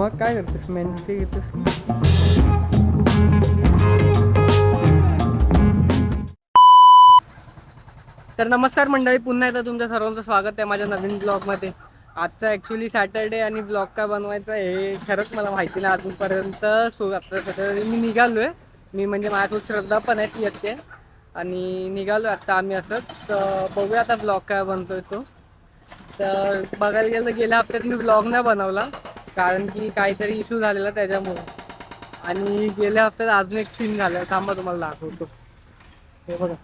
मग काय करतेस? मेन्सचे घेतेस? तर नमस्कार मंडळी पुन्हा एकदा तुमच्या सर्वांचं स्वागत आहे माझ्या नवीन ब्लॉगमध्ये. आजचा ॲक्च्युली सॅटर्डे आणि ब्लॉग काय बनवायचा हे खरंच मला माहिती नाही. अजूनपर्यंत सो आता मी निघालो आहे मी म्हणजे माझ्यासोबत श्रद्धा पण आहे ती येते आणि निघालो आहे आत्ता आम्ही असंच. तर बघूया आता ब्लॉग काय बनतोय तो. तर बघायला गेलं गेल्या हप्त्यात मी ब्लॉग नाही बनवला. कारण की काहीतरी इश्यू झालेला त्याच्यामुळे. आणि गेल्या हफ्त्यात अजून एक सीन झाला. थांबा तुम्हाला दाखवतो. हे बघा.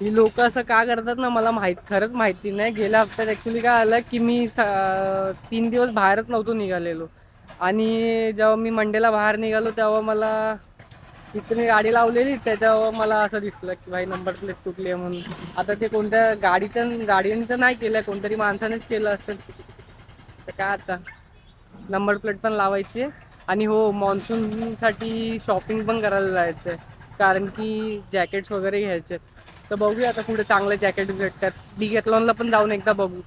ही लोक असं का करतात ना मला माहीत खरंच माहिती नाही. गेल्या हफ्त्यात ॲक्च्युली काय आलं की मी स- तीन दिवस बाहेरच नव्हतो निघालेलो. आणि जेव्हा मी मंडेला बाहेर निघालो तेव्हा मला तिथे मी गाडी लावलेली त्याच्यावर मला असं दिसलं की भाई नंबर प्लेट तुटली आहे म्हणून. आता ते कोणत्या गाडीचं गाडीने तर नाही केलं कोणतरी माणसानेच केलं असेल. तर काय आता? नंबर प्लेट पण लावायची आहे आणि हो मान्सूनसाठी शॉपिंग पण करायला जायचं आहे कारण की जॅकेट्स वगैरे घ्यायचे. आहेत. तर बघूया आता पुढे चांगले जॅकेट भेटतात. डिगेटलॉनला पण जाऊन एकदा बघू.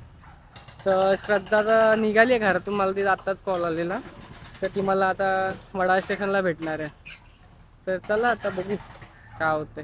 तर श्रद्धा तर निघाली आहे घरातून. मला तिथे आत्ताच कॉल आलेला. तर ती मला आता वडा स्टेशनला भेटणार आहे. तर चला आता बघू काय होतंय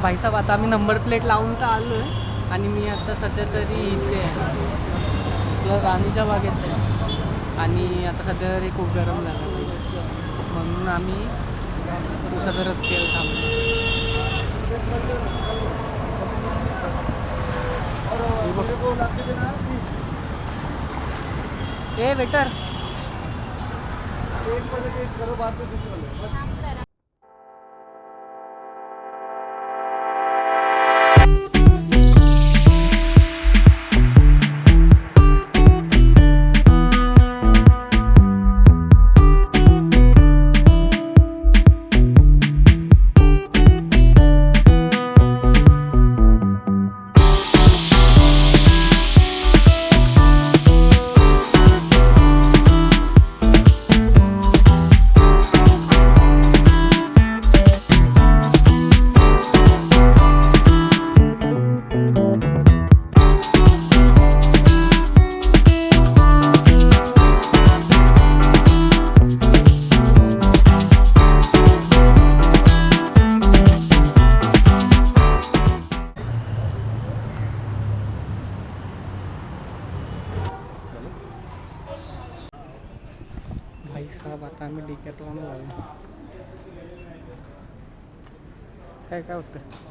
तर भाईसाहेब आता आम्ही नंबर प्लेट लावून तर आलो आहे आणि मी आता सध्या तरी इथे आहे. राणीच्या बागेत आहे. आणि आता सध्या तरी खूप गरम झालं म्हणून आम्ही उसाचा रस केला थांबलो. हे बघ. ए बेटर साहब आता आम्ही डिकेट लावून लागलो काय काय वाटतं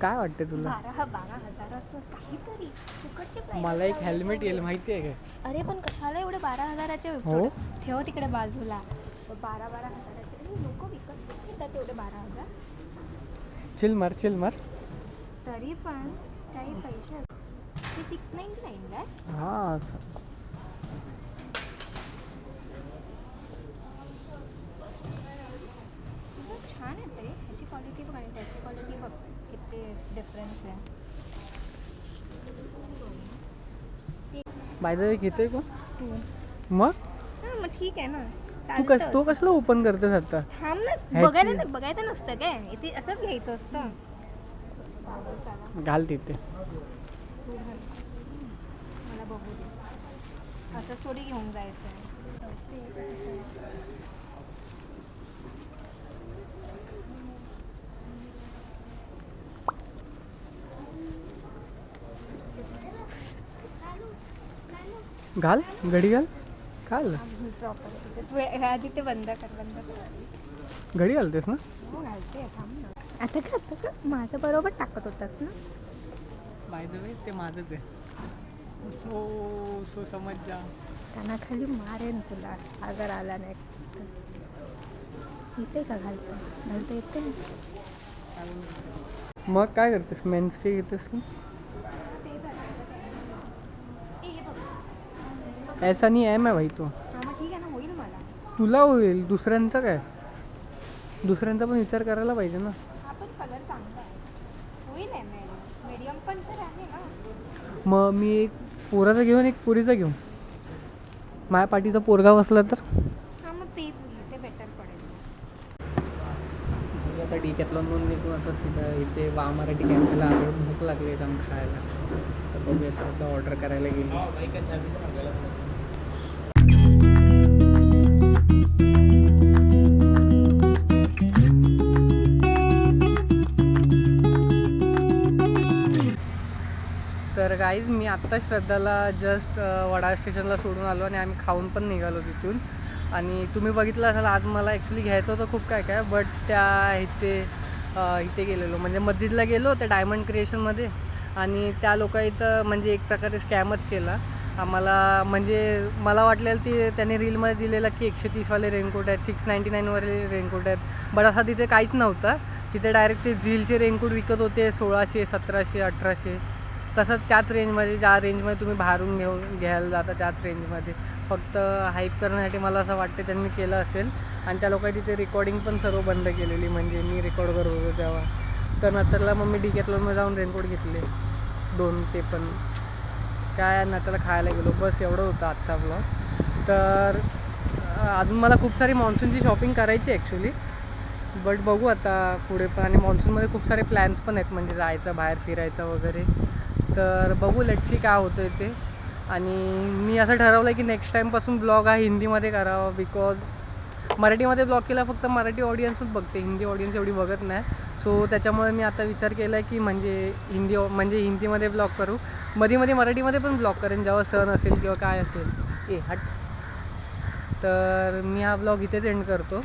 काय वाटतं तुला? बारा बारा हजाराचं काहीतरी. फुकटचे price मला एक लावले हेल्मेट. येईल माहिती आहे का? अरे पण कशाला एवढे बारा हजाराचे हो? products? ठेव तिकडे बाजूला. बारा बारा हजाराचे. लोक विकत घेतात तेवढे बारा हजार? चिल मार चिल मार. तरी पण काही पैसे. ते सिक्स नाईन्टी नाईन काय हां खूप छान आहे ते. ह्याची क्वालिटी बघ आणि त्याची क्वालिटी बघ किती डिफरन्स आहे. बाय द वे घेतोय कोण तू. मग? हां मग ठीक आहे ना. तू कस. तू कसलं ओपन करतेस आता? थांब ना बघायला बघायचं नसतं काय? इथे असंच घ्यायचं असतं. घाल तिथे. असं थोडी घेऊन जायचं घाल घडी घाल. घाल. आधी ते बंद कर बंद कर. घडी घालतेस ना? हो घालते थांब आता का आता का माझं बरोबर टाकत होतास ना? बाय द वे ते माझंच आहे. सो सो समज जा। कानाखाली मारेन तुला अगर आला नाही. येते का घालतं? घालता येते मग काय करतेस? मेन्स्टे घेतेस तू ऐसा नहीं मैं भाई तो। मग ठीक आहे ना होईल मला. तुला होईल. दुसऱ्यांचं काय? दुसऱ्यांचा पण विचार करायला पाहिजे ना हा पण कलर चांगला आहे होईल आहे मीडियम पण तर आहे ना मग मी एक पोराचा घेऊन एक पोरीचा घेऊन. माझ्या पाठीचा पोरगा बसला तर? हा मग तेच घे, ते बेटर पडेल. आता डी कॅथलॉनमधून निघून आता सीधा इथे वा मराठी कॅफेला आलो भूक लागली जाम खायला. तर बघूया सध्या ऑर्डर करायला गेली. गाईज मी आत्ता श्रद्धाला जस्ट वडा स्टेशनला सोडून आलो आणि आम्ही खाऊन पण निघालो तिथून. आणि तुम्ही बघितलं असाल आज मला ॲक्च्युली घ्यायचं होतं खूप काय काय बट त्या इथे इथे गेलेलो. म्हणजे मस्जिदला गेलो त्या डायमंड क्रिएशनमध्ये आणि त्या लोक इथं म्हणजे एक प्रकारे स्कॅमच केला. आम्हाला म्हणजे मला वाटलेलं ते त्यांनी रीलमध्ये दिलेलं की एकशे तीसवाले रेनकोट आहेत सिक्स नाईन्टी नाईनवाले रेनकोट आहेत. बट असा तिथे काहीच नव्हतं. तिथे डायरेक्ट ते झीलचे रेनकोट विकत होते सोळाशे सतराशे अठराशे. तसंच त्याच रेंजमध्ये ज्या रेंजमध्ये तुम्ही बाहेरून घेऊन घ्यायला जाता त्याच रेंजमध्ये फक्त हाईप करण्यासाठी मला असं वाटते त्यांनी केलं असेल. आणि त्या लोकांनी तिथे रेकॉर्डिंग पण सर्व बंद केलेली. म्हणजे मी रेकॉर्ड करत होतो तेव्हा. तर नंतरला मग मी डी कॅथलॉनमध्ये जाऊन रेनकोट घेतले. दोन ते पण. काय नंतरला खायला गेलो. बस एवढं होतं आजचा ब्लॉग तर अजून मला खूप सारी मान्सूनची शॉपिंग करायची ॲक्च्युली बट बघू आता पुढे पण. आणि मान्सूनमध्ये खूप सारे प्लॅन्स पण आहेत. म्हणजे जायचं बाहेर फिरायचं वगैरे. तर बघू लेट्सी काय होतं ते. आणि मी असं ठरवलं आहे की नेक्स्ट टाईमपासून ब्लॉग हा हिंदीमध्ये करावा बिकॉज मराठीमध्ये ब्लॉग केला फक्त मराठी ऑडियन्सच बघते. हिंदी ऑडियन्स एवढी बघत नाही. सो त्याच्यामुळे मी आता विचार केला आहे की म्हणजे हिंदी म्हणजे हिंदीमध्ये ब्लॉग करू. मध्ये मध्ये मराठीमध्ये पण ब्लॉग करेन जेव्हा सण असेल किंवा काय असेल. ए हट. तर मी हा ब्लॉग इथेच एंड करतो.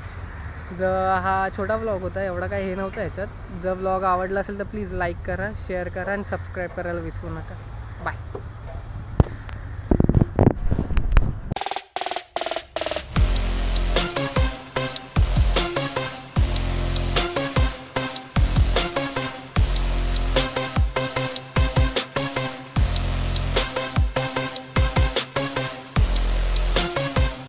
जर हा छोटा ब्लॉग होता एवढा काही हे नव्हतं ह्याच्यात. जर ब्लॉग आवडला असेल तर प्लीज लाईक करा शेअर करा आणि सबस्क्राईब करायला विसरू नका. बाय